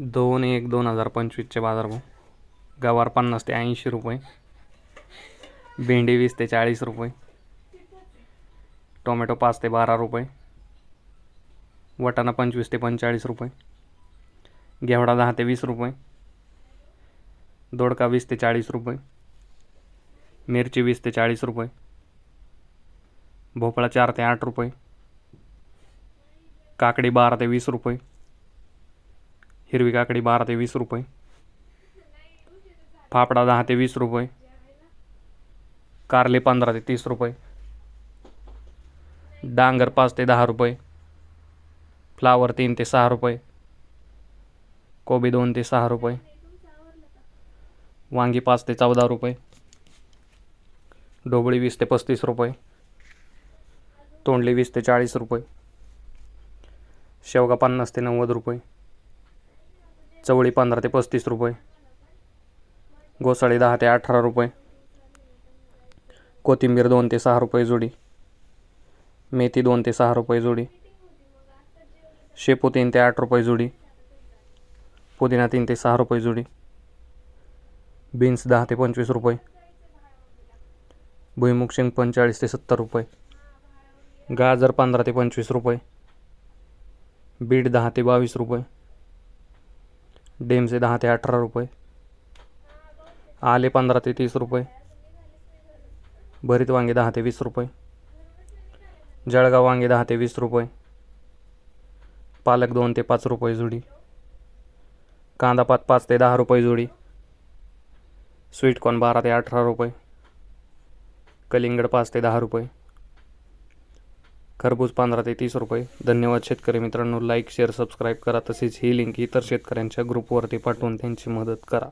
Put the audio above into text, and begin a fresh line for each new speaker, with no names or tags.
दोन एक दोन हजार पंचवीसचे बाजारभाव. गवार पन्नास ते ऐंशी रुपये. भेंडी वीस ते चाळीस रुपये. टोमॅटो पाच ते बारा रुपये. वटाणा पंचवीस ते पंचेचाळीस रुपये. घेवडा दहा ते वीस रुपये. दोडका वीस ते चाळीस रुपये. मिरची वीस ते चाळीस रुपये. भोपळा चार ते आठ रुपये. काकडी बारा ते वीस रुपये. हिरवी काकडी बारा ते वीस रुपये. फाफडा दहा ते वीस रुपये. कारले पंधरा ते तीस रुपये. डांगर पाच ते दहा रुपये. फ्लावर तीन ते सहा रुपये. कोबी दोन ते सहा रुपये. वांगी पाच ते चौदा रुपये. ढोबळी वीस ते पस्तीस रुपये. तोंडली वीस ते चाळीस रुपये. शेवगा पन्नास ते नव्वद रुपये. चवळी पंधरा ते पस्तीस रुपये. घोसाळी दहा ते अठरा रुपये. कोथिंबीर दोन ते सहा रुपये जोडी. मेथी दोन ते सहा रुपये जोडी. शेपू तीन ते आठ रुपये जोडी. पुदिना तीन ते सहा रुपये जोडी. बीन्स दहा ते पंचवीस रुपये. भुईमुग शेंग पंचेचाळीस ते सत्तर रुपये. गाजर पंधरा ते पंचवीस रुपये. बीट दहा ते बावीस रुपये. डेमचे दहा ते अठरा रुपये. आले पंधरा ते तीस रुपये. भरीत वांगे दहा ते वीस रुपये. जळगाव वांगे दहा ते वीस रुपये. पालक दोन ते पाच रुपये जुडी. कांदा पात पाच ते दहा रुपये जुडी. स्वीटकॉर्न बारा ते अठरा रुपये. कलिंगड पाच ते दहा रुपये. खरबूज पंधरा ते तीस रुपये. धन्यवाद शेतकरी मित्रांनो. लाईक शेअर सबस्क्राईब करा. तसेच ही लिंक इतर शेतकऱ्यांच्या ग्रुपवरती पाठवून त्यांची मदत करा.